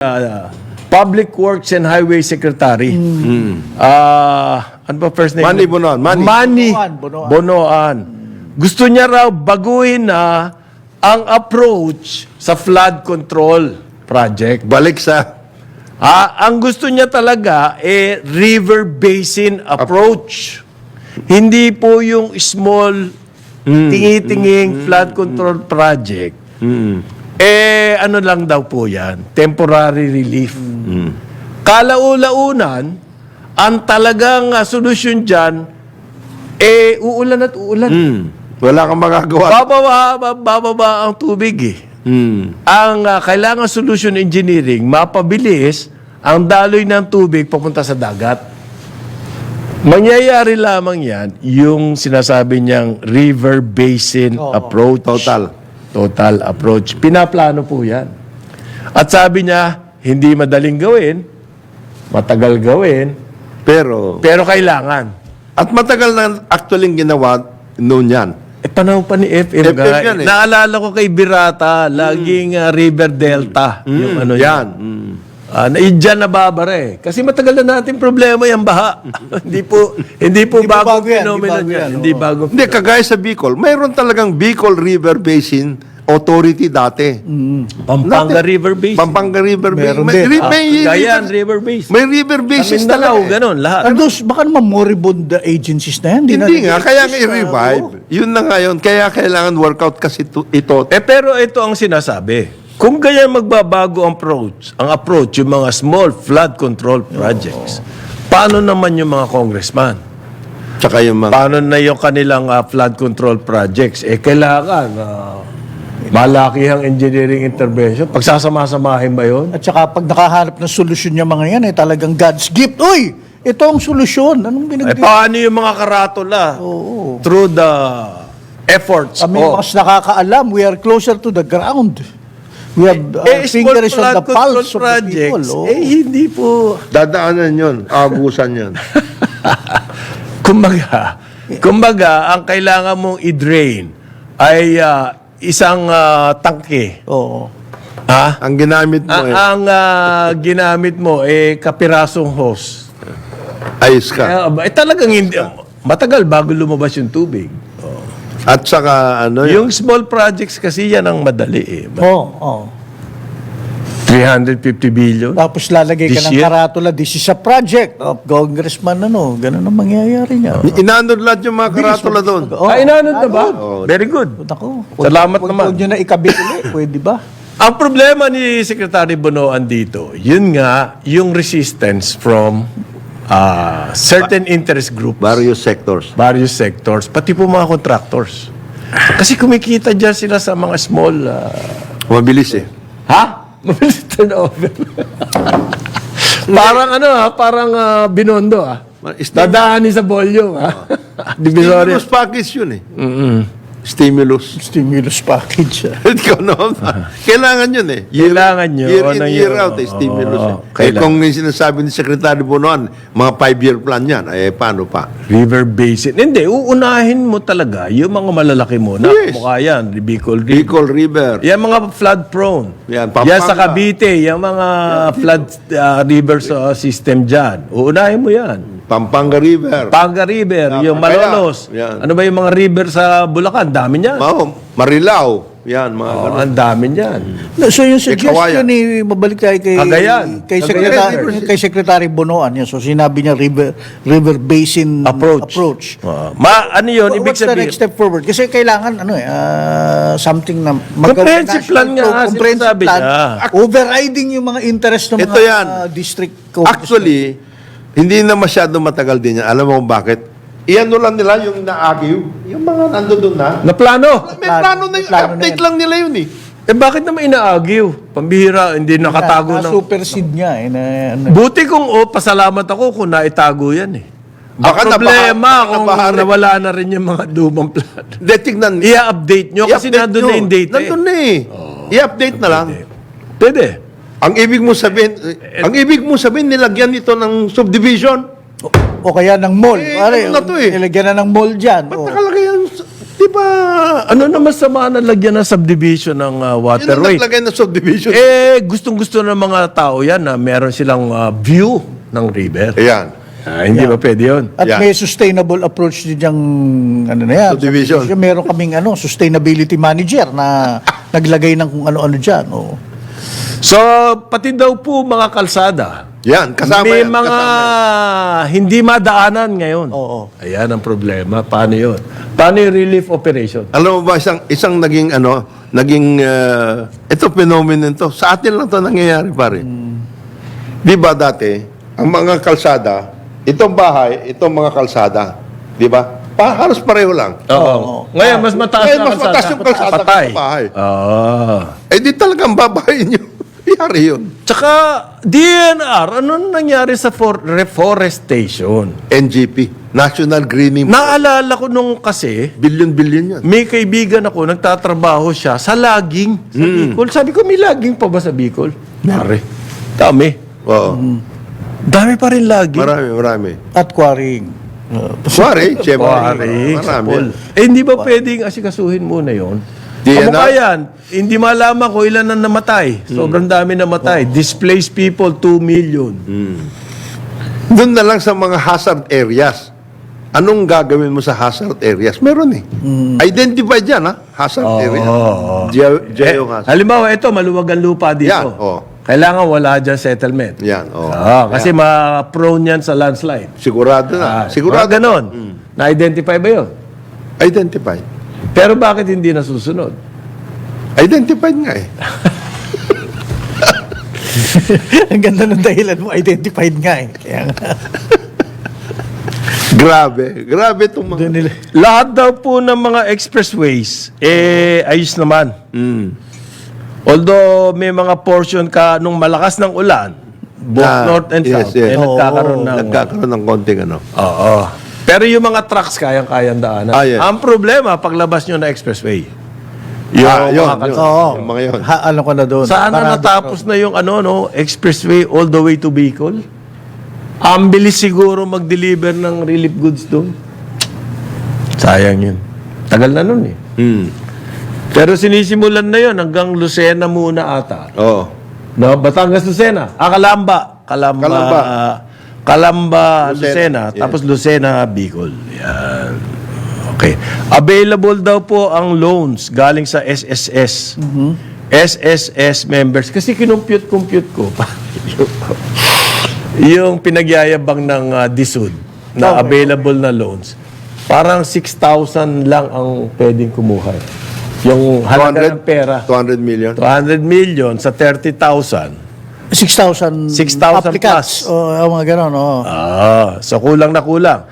uh, Public Works and Highway Secretary. Ah, ano ba first name? Manny Bonoan, Manny. Manny Bonoan, Bonoan. Bonoan. Gusto niya raw baguhin na ang approach sa flood control project. Balik sa Ah, ang gusto niya talaga eh river basin approach. Hindi po yung small tingi-tinging flood control project. Eh ano lang daw po 'yan, temporary relief. Kalaula-unan, ang talagang ah, solusyon diyan eh uulan at uulan. Hmm. Wala kang magagawa. Bababa, bababa ang tubig eh Hmm. ang ah, kailangan solution engineering, mapabilis ang daloy ng tubig papunta sa dagat. Mangyayari lamang yan yung sinasabi niyang river basin approach. Total. Total approach. Pinaplano po yan. At sabi niya, hindi madaling gawin, matagal gawin, Pero, pero kailangan. at matagal na actually ginawa noon yan. Eh, panahon pa ni FM. FM yan eh. Naalala ko kay Birata, laging ah, River Delta. Yung ano yan. yan. Ah, na dyan nababara eh. Kasi matagal na natin problema yung baha. hindi po hindi po Hindi bago bago yan, phenomenon hindi bago yan. yan, Hindi oo. bago. Hindi, kagaya sa Bicol, mayroon talagang Bicol River Basin Authority dati. Pampanga Dati- River Basin. Pampanga River Basin. Meron May, din. ri- Ah, may Cagayan river, River Basin. may river basis Mindanao, talaga. eh. ganun, lahat. Ano, baka naman moribund the agencies na yan. na Hindi nga, nag-exist kaya nga na, i-revive. Yun na nga yun. Kaya kailangan workout kasi to, ito. Eh pero ito ang sinasabi. Kung ganyan magbabago ang approach, ang approach yung mga small flood control projects, paano naman yung mga congressman? Tsaka yung mga... Paano na yung kanilang ah, flood control projects? Eh, kailangan uh, malakihang engineering intervention. Pagsasama-samahin ba yun? At saka pag nakahanap ng solusyon yung mga yan, eh, talagang God's gift. Uy! Ito ang solusyon. Anong Eh, paano yung mga karatula? Through the efforts Kami of... mas nakakaalam. We are closer to the ground. We have uh, eh, fingers on the pulse of the people. oo. eh, hindi po... Dadaanan yun. Abusan yun. Kumbaga, kumbaga, ang kailangan mong i-drain ay ah, isang ah, tangke. Oo. Ha? Ang ginamit mo A- eh, ang ah, ginamit mo eh kapirasong hose. ayos ka. Ba, eh talagang hindi matagal bago lumabas yung tubig. At saka ano yun. Yung small projects kasi yan ang madali eh. Oo. oo. 350 billion. Tapos lalagay ka This ng year? karatula, this is a project of congressman, ano. Ganun ang mangyayari niya. Inanod lahat yung mga karatula doon. Oo. Ay, inanod na ba? Oh. Very good. Ako. Salamat naman. Huwag nyo na ikabit ulit. Pwede ba? Ang problema ni Secretary Bonoan dito, yun nga, yung resistance from ah, certain interest groups. Various sectors. various sectors, pati po mga contractors. Kasi kumikita dyan sila sa mga small... ah, Mabilis eh. ha? Mabilis turnover. parang ano ha? Parang ah, binondo ha? Dadaanin sa volume ha? Divisoria. Stimulus package yun eh. Stimulus. Stimulus package. ah. Ikaw naman. Kailangan yun eh. Kailangan yun. Year in, year yun. out eh, stimulus Oo, eh. Eh kailangan. kung yung sinasabi ni Secretary Bonoan, mga five-year plan yan, eh paano pa? River Basin. Hindi, uunahin mo talaga yung mga malalaki mo na Yes. mukha yan, Bicol River. Bicol River. Yan mga flood prone. Yan, Yan sa Pampanga. Cavite, yung mga flood ah, rivers ah, system dyan. Uunahin mo yan. Pampanga River. Panga River, yung Kaya, Malolos. yan. Ano ba yung mga river sa Bulacan? Dami niyan. Mao, Marilao. Yan, mga Oh, ganun. ang dami niyan. So yung Kawayan. suggestion ni mabalik tayo kay Cagayan. kay Cagayan Secretary River. kay Secretary Bonoan yan. So sinabi niya river river basin Approach. approach. Ah, ma, ano yun? Ibig What's the sabihin, next step forward? Kasi kailangan ano eh ah, something na Comprehensive plan nga, national- comprehensive sinasabi plan, niya. overriding yung mga interest ng Ito mga yan. ah, district congressmen. Actually, hindi na masyado matagal din yan. Alam mo kung bakit? Iyan lang nila yung na-argue. Yung mga nando doon na. na plano. May plano na yun. plano na Update yan. lang nila yun eh. Eh bakit naman ina-argue? Pambihira, hindi nakatago na, ng... supersede niya eh na, ano, Buti kung, oh, pasalamat ako kung naitago yan eh. Baka Ang problema nabaha- kung nabahari. nawala na rin yung mga lumang plan. Hindi, tignan. I-update nyo kasi I-update nandun nyo. na yung data eh. Nandun na eh. I-update na lang. Pwede. Ang ibig mo sabihin, ang ibig mo sabihin, nilagyan ito ng subdivision. o kaya ng mall. Eh, Pare, ano na to eh? Nilagyan na ng mall dyan. Ba't Oh. nakalagay yan? Di ba? Ano naman sama na lagyan ng subdivision ng uh, Yun ang waterway? naglagay ng subdivision. Eh, gustong-gusto ng mga tao yan na meron silang uh, view ng river. Ayan. Ah, hindi ba pwede yun? At Yeah. may sustainable approach din yung ano na yan. Subdivision. Subdivision. Meron kaming ano, sustainability manager na naglagay ng kung ano-ano dyan. Oh. So, pati daw po mga kalsada, Yan, kasama may yan. mga kasama hindi madaanan ngayon. Oo. Ayan ang problema. Paano yun? Paano yung relief operation? Alam mo ba, isang, isang naging, ano, naging, uh, ito phenomenon to. Sa atin lang to nangyayari, pare. Di ba dati, ang mga kalsada, itong bahay, itong mga kalsada, di ba? Pa, halos pareho lang. Oo. Ngayon, mas mataas Ngayon, na mas mataas yung kalsada Patay. kaysa bahay. Ah. Eh di talagang babayin nyo. Yari yun. Tsaka, DNR, ano nangyari sa for- reforestation? NGP, National Greening Naalala ko nung kasi, Billion-billion yan. may kaibigan ako, nagtatrabaho siya sa laging sa Bicol. Sabi ko, may laging pa ba sa Bicol? Mare. Dami. Oo. Dami pa rin laging. Marami, marami. At quarrying. Sorry, siyempre. Sa Marami. Eh, hindi ba pwedeng asikasuhin muna yon? Di yan na- yan. Hindi malaman kung ilan na namatay. Sobrang dami namatay. Displaced people, 2 million. Doon na lang sa mga hazard areas. Anong gagawin mo sa hazard areas? Meron eh. Identify dyan, ha? Hazard area. Geo, geo Eh, hazard. halimbawa, ito, maluwag ang lupa dito. Yan, oh. Kailangan wala dyan settlement. Yan, oh. Ah, kasi ma-prone yan sa landslide. Sigurado na. Ah, Sigurado. mga ganon. Na-identify ba yun? Identify. Pero bakit hindi nasusunod? Identified nga eh. Ang ganda ng dahilan mo, identified nga eh. Kaya nga. Grabe. Grabe itong mga... Doon nila. Lahat daw po ng mga expressways, eh, ayos naman. Mm. Although may mga portion ka nung malakas ng ulan, both Ah, north and yes, south, yes. eh, nagkakaroon ng... Nagkakaroon ng konting ano. Oo. Pero yung mga trucks kayang-kayang daanan. Ah, yes. Ang problema, paglabas nyo na expressway. Yung, ah, mga yun, kalsada. yun. Oo. Yung mga yun. Ha, alam ko na doon. Sana Parado natapos na yung ano, no, expressway all the way to Bicol? Ang bilis siguro mag-deliver ng relief goods doon. Sayang yun. Tagal na nun eh. Hmm. Pero sinisimulan na yun hanggang Lucena muna ata. Oo. No, Batangas Lucena. Ah, Calamba. Calamba. Calamba. Calamba, Lucena. Lucena. Yes. Tapos Lucena, Bicol. Yan. Okay. Available daw po ang loans galing sa SSS. SSS members. Kasi kinumpute-compute ko. yung pinagyayabang ng uh, DSUD na available na loans. Parang 6,000 lang ang pwedeng kumuha. Yung halaga ng pera. 200 million. 200 million sa 30,000. 6,000 6,000 applicants. plus. O, oh, mga ganon. Oh. Ah, so kulang na kulang.